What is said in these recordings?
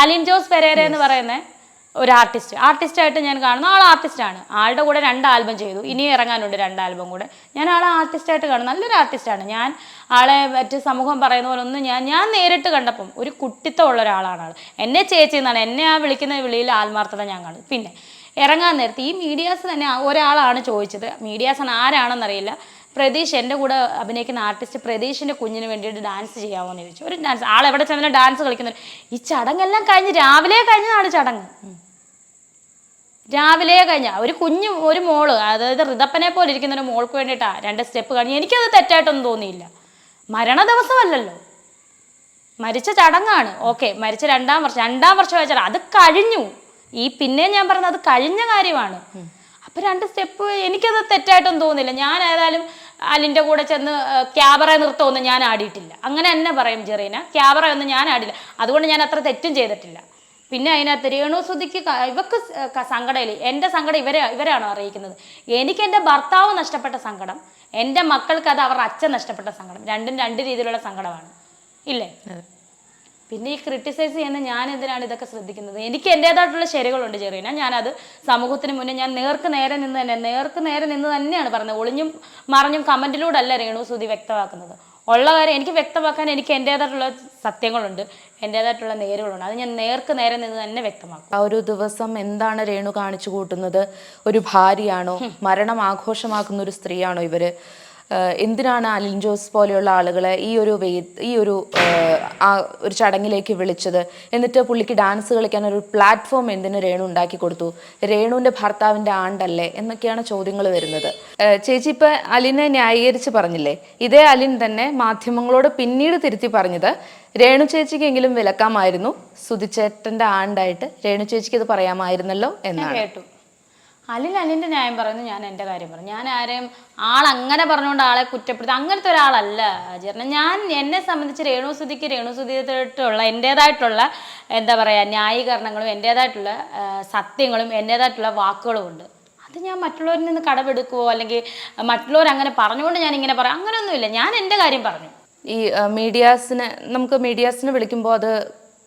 Alin Jose Pereira എന്ന് പറയുന്ന ഒരു ആർട്ടിസ്റ്റ് ആർട്ടിസ്റ്റ് ആയിട്ട് ഞാൻ കാണുന്നു ആൾ ആർട്ടിസ്റ്റാണ് ആളുടെ കൂടെ രണ്ട് ആൽബം ചെയ്തു. ഇനിയും ഇറങ്ങാനുണ്ട് രണ്ട് ആൽബം കൂടെ. ഞാൻ ആളെ ആർട്ടിസ്റ്റായിട്ട് കാണും. നല്ലൊരു ആർട്ടിസ്റ്റാണ് ഞാൻ ആളെ മറ്റ് സമൂഹം പറയുന്ന പോലെ ഒന്നും ഞാൻ ഞാൻ നേരിട്ട് കണ്ടപ്പം ഒരു കുട്ടിത്തം ഉള്ള ഒരാളാണ് ആൾ എന്നെ ചേച്ചി എന്നാണ്. എന്നെ ആ വിളിക്കുന്ന വിളിയിൽ ആത്മാർത്ഥത ഞാൻ കാണും. പിന്നെ ഇറങ്ങാൻ നേരത്ത് ഈ മീഡിയാസ് തന്നെ ഒരാളാണ് ചോദിച്ചത്. മീഡിയാസ് ആരാണെന്നറിയില്ല. പ്രതീഷ് എന്റെ കൂടെ അഭിനയിക്കുന്ന ആർട്ടിസ്റ്റ് പ്രതീഷിന്റെ കുഞ്ഞിന് വേണ്ടിയിട്ട് ഡാൻസ് ചെയ്യാമോ എന്ന് ചോദിച്ചു. ഒരു ഡാൻസ് ആൾ എവിടെ ചെന്നാലും ഡാൻസ് കളിക്കുന്നത് ഈ ചടങ്ങെല്ലാം കഴിഞ്ഞ് രാവിലെ കഴിഞ്ഞതാണ് ചടങ്ങ്. രാവിലെ കഴിഞ്ഞ. ഒരു കുഞ്ഞു ഒരു മോൾ അതായത് ഋതപ്പനെ പോലെ ഇരിക്കുന്ന ഒരു മോൾക്ക് വേണ്ടിയിട്ടാ രണ്ട് സ്റ്റെപ്പ് കഴിഞ്ഞ് എനിക്കത് തെറ്റായിട്ടൊന്നും തോന്നിയില്ല. മരണ ദിവസമല്ലല്ലോ. മരിച്ച ചടങ്ങാണ്. ഓക്കെ മരിച്ച രണ്ടാം വർഷം രണ്ടാം വർഷം വെച്ചാൽ അത് കഴിഞ്ഞു. ഈ പിന്നെ ഞാൻ പറഞ്ഞത് അത് കഴിഞ്ഞ കാര്യമാണ്. അപ്പൊ രണ്ട് സ്റ്റെപ്പ് എനിക്കത് തെറ്റായിട്ടൊന്നും തോന്നില്ല ഞാൻ ഏതായാലും അലിന്റെ കൂടെ ചെന്ന് ക്യാമറ നൃത്തമൊന്നും ഞാൻ ആടിയിട്ടില്ല. അങ്ങനെ തന്നെ പറയും ജെറീന. ക്യാമറ ഒന്നും ഞാൻ ആടില്ല അതുകൊണ്ട് ഞാൻ അത്ര തെറ്റും ചെയ്തിട്ടില്ല. പിന്നെ അതിനകത്ത് രേണുസുതിക്ക് ഇവക്ക് സങ്കടമില്ല എന്റെ സങ്കടം ഇവരെ ഇവരാണോ അറിയിക്കുന്നത്? എനിക്ക് എന്റെ ഭർത്താവ് നഷ്ടപ്പെട്ട സങ്കടം എന്റെ മക്കൾക്ക് അത് അവരുടെ അച്ഛൻ നഷ്ടപ്പെട്ട സങ്കടം രണ്ടും രണ്ട് രീതിയിലുള്ള സങ്കടമാണ്. ഇല്ലേ? പിന്നെ ഈ ക്രിട്ടിസൈസ് ചെയ്യുന്ന ഞാൻ എന്തിനാണ് ഇതൊക്കെ ശ്രദ്ധിക്കുന്നത്? എനിക്ക് എന്റേതായിട്ടുള്ള ശരികളുണ്ട് ചെറിയ ഞാനത് സമൂഹത്തിന് മുന്നേ ഞാൻ നേർക്ക് നേരെ നിന്ന് തന്നെ നേർക്ക് നേരെ നിന്ന് തന്നെയാണ് പറഞ്ഞത്. ഒളിഞ്ഞും മറിഞ്ഞും കമന്റിലൂടെ അല്ല രേണു സുതി വ്യക്തമാക്കുന്നത്. ഉള്ള കാര്യം എനിക്ക് വ്യക്തമാക്കാൻ എനിക്ക് എന്റേതായിട്ടുള്ള സത്യങ്ങളുണ്ട് എന്റേതായിട്ടുള്ള നേരുകളുണ്ട്. അത് ഞാൻ നേർക്ക് നേരെ നിന്ന് തന്നെ വ്യക്തമാക്കും. ആ ഒരു ദിവസം എന്താണ് രേണു കാണിച്ചു കൂട്ടുന്നത്? ഒരു ഭാര്യയാണോ? മരണം ആഘോഷമാക്കുന്ന ഒരു സ്ത്രീയാണോ ഇവർ? എന്തിനാണ് അലിൻ ജോസ് പോലെയുള്ള ആളുകളെ ഈ ഒരു വേ ഈ ഒരു ആ ഒരു ചടങ്ങിലേക്ക് വിളിച്ചത്? എന്നിട്ട് പുള്ളിക്ക് ഡാൻസ് കളിക്കാൻ ഒരു പ്ലാറ്റ്ഫോം എന്തിന് രേണു ഉണ്ടാക്കി കൊടുത്തു? രേണുവിന്റെ ഭർത്താവിന്റെ ആണ്ടല്ലേ? എന്നൊക്കെയാണ് ചോദ്യങ്ങൾ വരുന്നത്. ചേച്ചി ഇപ്പം അലിനെ ന്യായീകരിച്ച് പറഞ്ഞില്ലേ? ഇതേ അലിൻ തന്നെ മാധ്യമങ്ങളോട് പിന്നീട് തിരുത്തി പറഞ്ഞത് രേണു ചേച്ചിക്കെങ്കിലും വിലക്കാമായിരുന്നു. സുധിച്ചേട്ടന്റെ ആണ്ടായിട്ട് രേണു ചേച്ചിക്ക് ഇത് പറയാമായിരുന്നല്ലോ എന്നാണ്. കേട്ടു. അലിൻ അലിന്റെ ന്യായം പറയുന്നു ഞാൻ എന്റെ കാര്യം പറഞ്ഞു. ഞാൻ ആരെയും ആൾ അങ്ങനെ പറഞ്ഞുകൊണ്ട് ആളെ കുറ്റപ്പെടുത്തി അങ്ങനത്തെ ഒരാളല്ല ചേർന്ന ഞാൻ എന്നെ സംബന്ധിച്ച് രേണുസുതിക്ക് രേണുസുതിയായിട്ടുള്ള എന്റേതായിട്ടുള്ള എന്താ പറയുക ന്യായീകരണങ്ങളും എന്റേതായിട്ടുള്ള സത്യങ്ങളും എന്റേതായിട്ടുള്ള വാക്കുകളും ഉണ്ട്. അത് ഞാൻ മറ്റുള്ളവരിൽ നിന്ന് കടമെടുക്കുവോ അല്ലെങ്കിൽ മറ്റുള്ളവർ അങ്ങനെ പറഞ്ഞുകൊണ്ട് ഞാൻ ഇങ്ങനെ പറയാം അങ്ങനെയൊന്നുമില്ല. ഞാൻ എന്റെ കാര്യം പറഞ്ഞു. ഈ മീഡിയാസിനെ നമുക്ക് മീഡിയാസിനെ വിളിക്കുമ്പോൾ അത്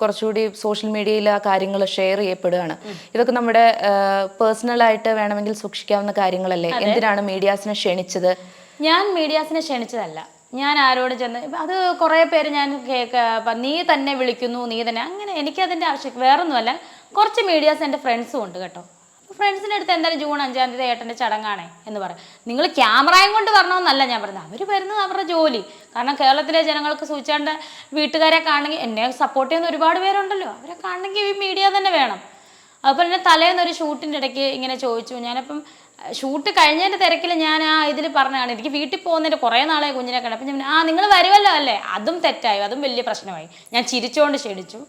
കുറച്ചുകൂടി സോഷ്യൽ മീഡിയയിൽ ആ കാര്യങ്ങൾ ഷെയർ ചെയ്യപ്പെടുകയാണ്. ഇതൊക്കെ നമ്മുടെ പേഴ്സണൽ ആയിട്ട് വേണമെങ്കിൽ സൂക്ഷിക്കാവുന്ന കാര്യങ്ങളല്ലേ? എന്തിനാണ് മീഡിയാസിനെ ക്ഷണിച്ചത്? ഞാൻ മീഡിയാസിനെ ക്ഷണിച്ചതല്ല. ഞാൻ ആരോട് ചെന്ന് അത് കുറേ പേര് ഞാൻ നീ തന്നെ വിളിക്കുന്നു നീ തന്നെ അങ്ങനെ എനിക്കതിന്റെ ആവശ്യം വേറൊന്നുമല്ല. കുറച്ച് മീഡിയാസ് എന്റെ ഫ്രണ്ട്സും ഉണ്ട് കേട്ടോ. ഫ്രണ്ട്സിന്റെ അടുത്ത് എന്തായാലും ജൂൺ അഞ്ചാം തീയതി ഏട്ടന്റെ ചടങ്ങാണേ എന്ന് പറയും നിങ്ങൾ ക്യാമറയും കൊണ്ട് വരണമെന്നല്ല ഞാൻ പറഞ്ഞത്. അവർ വരുന്നത് അവരുടെ ജോലി. കാരണം കേരളത്തിലെ ജനങ്ങൾക്ക് സൂചിച്ചാണ്ട് വീട്ടുകാരെ കാണണമെങ്കിൽ എന്നെ സപ്പോർട്ട് ചെയ്യുന്ന ഒരുപാട് പേരുണ്ടല്ലോ. അവരെ കാണണമെങ്കിൽ ഈ മീഡിയ തന്നെ വേണം. അതുപോലെ തന്നെ തലേന്ന് ഒരു ഷൂട്ടിന്റെ ഇടയ്ക്ക് ഇങ്ങനെ ചോദിച്ചു. ഞാനപ്പം ഷൂട്ട് കഴിഞ്ഞതിന്റെ തിരക്കിൽ ഞാൻ ആ ഇതിൽ പറഞ്ഞതാണ്. എനിക്ക് വീട്ടിൽ പോകുന്നതിന്റെ കുറേ നാളെ കുഞ്ഞിനെ കണ്ടപ്പോൾ ഞാൻ ആ നിങ്ങൾ വരുമല്ലോ അല്ലേ? അതും തെറ്റായി. അതും വലിയ പ്രശ്നമായി. ഞാൻ ചിരിച്ചുകൊണ്ട് ക്ഷണിച്ചു.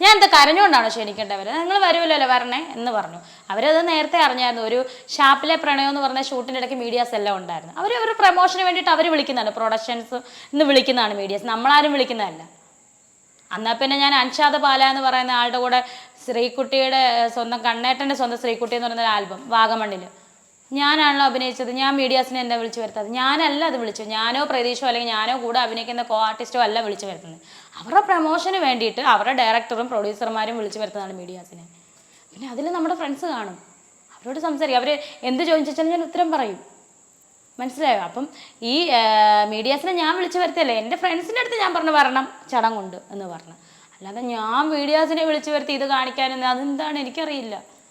ഞാൻ എന്താ കരഞ്ഞുകൊണ്ടാണോ ക്ഷണിക്കേണ്ടവർ നിങ്ങൾ വരുമല്ലോ വരണേ? എന്ന് പറഞ്ഞു. അവരത് നേരത്തെ അറിഞ്ഞായിരുന്നു. ഒരു ഷാപ്പിലെ പ്രണയം എന്ന് പറഞ്ഞ ഷൂട്ടിന്റെ ഇടയ്ക്ക് മീഡിയാസ് എല്ലാം ഉണ്ടായിരുന്നു. അവർ ഒരു പ്രൊമോഷന് വേണ്ടിയിട്ട് അവർ വിളിക്കുന്നതാണ്. പ്രൊഡക്ഷൻസ് എന്ന് വിളിക്കുന്നതാണ് മീഡിയാസ് നമ്മളാരും വിളിക്കുന്നതല്ല. എന്നാൽ പിന്നെ ഞാൻ അൻഷാദ് പാല എന്ന് പറയുന്ന ആളുടെ കൂടെ ശ്രീകുട്ടിയുടെ സ്വന്തം കണ്ണേട്ടന്റെ സ്വന്തം ശ്രീകുട്ടി എന്ന് പറയുന്ന ഒരു ആൽബം വാഗമണ്ണിൽ ഞാനാണല്ലോ അഭിനയിച്ചത്. ഞാൻ മീഡിയാസിനെ എന്താ വിളിച്ചു വരുത്തത് ഞാനല്ല അത് വിളിച്ചു ഞാനോ പ്രതീക്ഷോ അല്ലെങ്കിൽ ഞാനോ കൂടെ അഭിനയിക്കുന്ന കോ ആർട്ടിസ്റ്റോ അല്ല വിളിച്ചു വരുത്തുന്നത്. അവരുടെ പ്രൊമോഷന് വേണ്ടിയിട്ട് അവരുടെ ഡയറക്ടറും പ്രൊഡ്യൂസർമാരും വിളിച്ചു വരുത്തുന്നതാണ് മീഡിയാസിനെ. പിന്നെ അതിൽ നമ്മുടെ ഫ്രണ്ട്സ് കാണും. അവരോട് സംസാരിക്കും. അവർ എന്ത് ചോദിച്ചാലും ഞാൻ ഉത്തരം പറയും. മനസ്സിലായോ? അപ്പം ഈ മീഡിയാസിനെ ഞാൻ വിളിച്ചു വരുത്തിയല്ലേ? എന്റെ ഫ്രണ്ട്സിന്റെ അടുത്ത് ഞാൻ പറഞ്ഞു വരണം ചടങ്ങുണ്ട് എന്ന് പറഞ്ഞു. അല്ലാതെ ഞാൻ മീഡിയാസിനെ വിളിച്ചു വരുത്തി ഇത് കാണിക്കാനെന്ന് അതെന്താണ്? എനിക്കറിയില്ല.